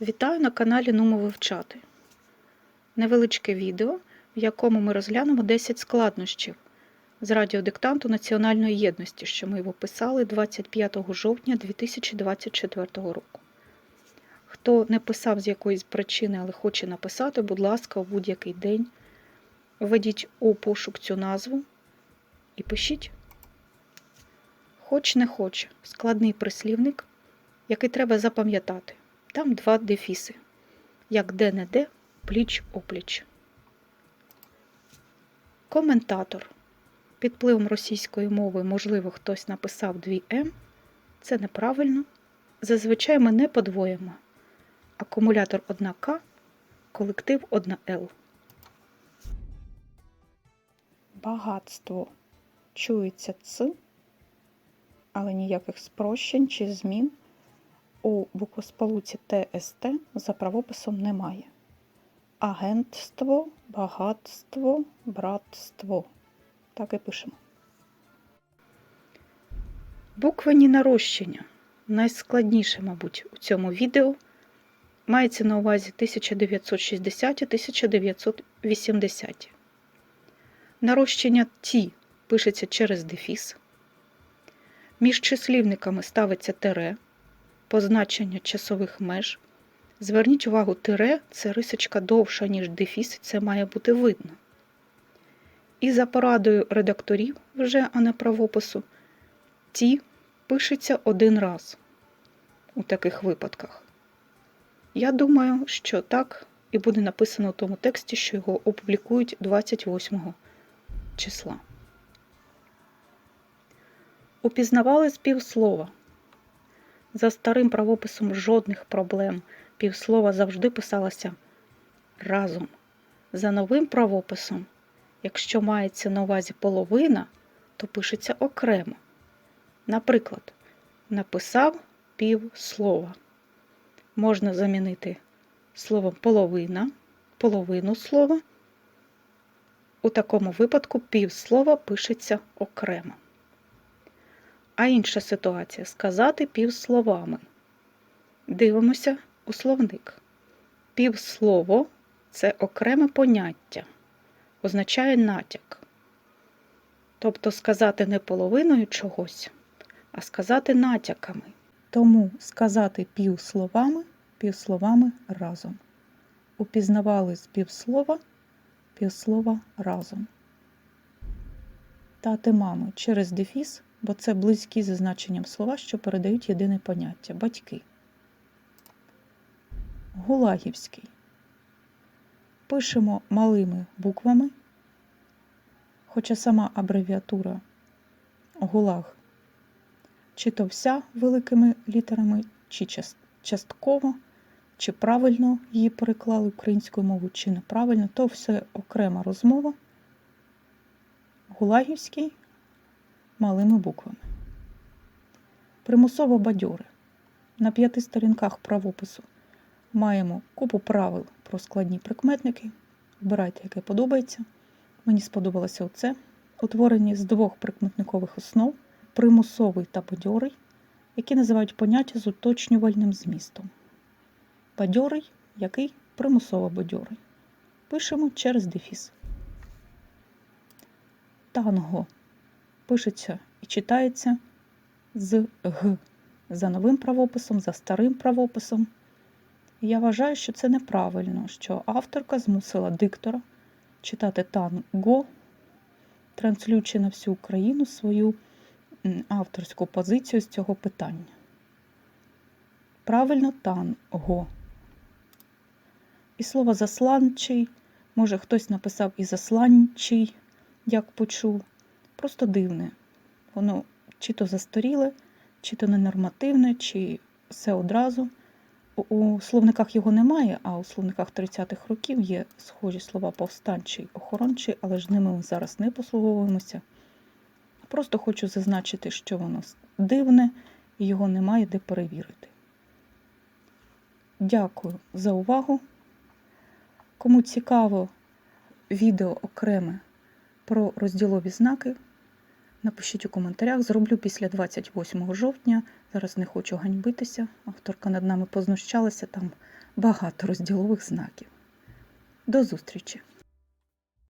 Вітаю на каналі Нумо Вивчати. Невеличке відео, в якому ми розглянемо 10 складнощів з радіодиктанту Національної єдності, що ми його писали 25 жовтня 2024 року. Хто не писав з якоїсь причини, але хоче написати, будь ласка, у будь-який день введіть у пошук цю назву і пишіть. Хоч не хоч, складний прислівник, який треба запам'ятати. Там два дефіси, як де-не-де, пліч опліч. Коментатор. Під впливом російської мови, можливо, хтось написав дві М. Це неправильно. Зазвичай ми не подвоїмо. Акумулятор 1К, колектив 1Л. Багатство. Чується Ц, але ніяких спрощень чи змін у буквосполуці ТСТ за правописом немає. Агентство, багатство, братство. Так і пишемо. Буквені нарощення. Найскладніше, мабуть, у цьому відео мається на увазі 1960 1980. Нарощення ті пишеться через дефіс. Між числівниками ставиться тире позначення часових меж. Зверніть увагу, тире це рисочка довша, ніж дефіс, це має бути видно. І за порадою редакторів, вже, а не правопису, ті пишеться один раз у таких випадках. Я думаю, що так і буде написано у тому тексті, що його опублікують 28 числа. Упізнавали з півслова. За старим правописом жодних проблем. Півслова завжди писалося разом. За новим правописом, якщо мається на увазі половина, то пишеться окремо. Наприклад, написав півслова. Можна замінити словом половина, половину слова. У такому випадку півслова пишеться окремо. А інша ситуація сказати півсловами. Дивимося у словник. Півслово це окреме поняття, означає натяк. Тобто сказати не половиною чогось, а сказати натяками. Тому сказати півсловами, півсловами разом. Упізнавали з півслова, півслова разом. Тати мами через дефіс бо це близькі за значенням слова, що передають єдине поняття батьки. Гулагівський. Пишемо малими буквами, хоча сама абревіатура гулаг чи то вся великими літерами, чи частково, чи правильно її переклали українською мовою, чи неправильно, то все окрема розмова. Гулагівський малими буквами. Примусово бадьори. На п'яти сторінках правопису маємо купу правил про складні прикметники. Вибирайте, яке подобається. Мені сподобалося оце. Утворені з двох прикметникових основ примусовий та бадьорий, які називають поняття з уточнювальним змістом. Бадьорий, який примусово бадьорий. Пишемо через дефіс. Танго пишеться і читається з Г за новим правописом, за старим правописом. Я вважаю, що це неправильно, що авторка змусила диктора читати танго, транслюючи на всю Україну свою авторську позицію з цього питання. Правильно танго. І слово засланчий, може хтось написав і засланчий, як почув просто дивне. Воно чи то застаріле, чи то ненормативне, чи все одразу. У словниках його немає, а у словниках 30-х років є схожі слова повстанчий, охорончий, але ж ними ми зараз не послуговуємося. Просто хочу зазначити, що воно дивне і його немає де перевірити. Дякую за увагу. Кому цікаво відео окреме про розділові знаки. Напишіть у коментарях, зроблю після 28 жовтня. Зараз не хочу ганьбитися. Авторка над нами познущалася, там багато розділових знаків. До зустрічі!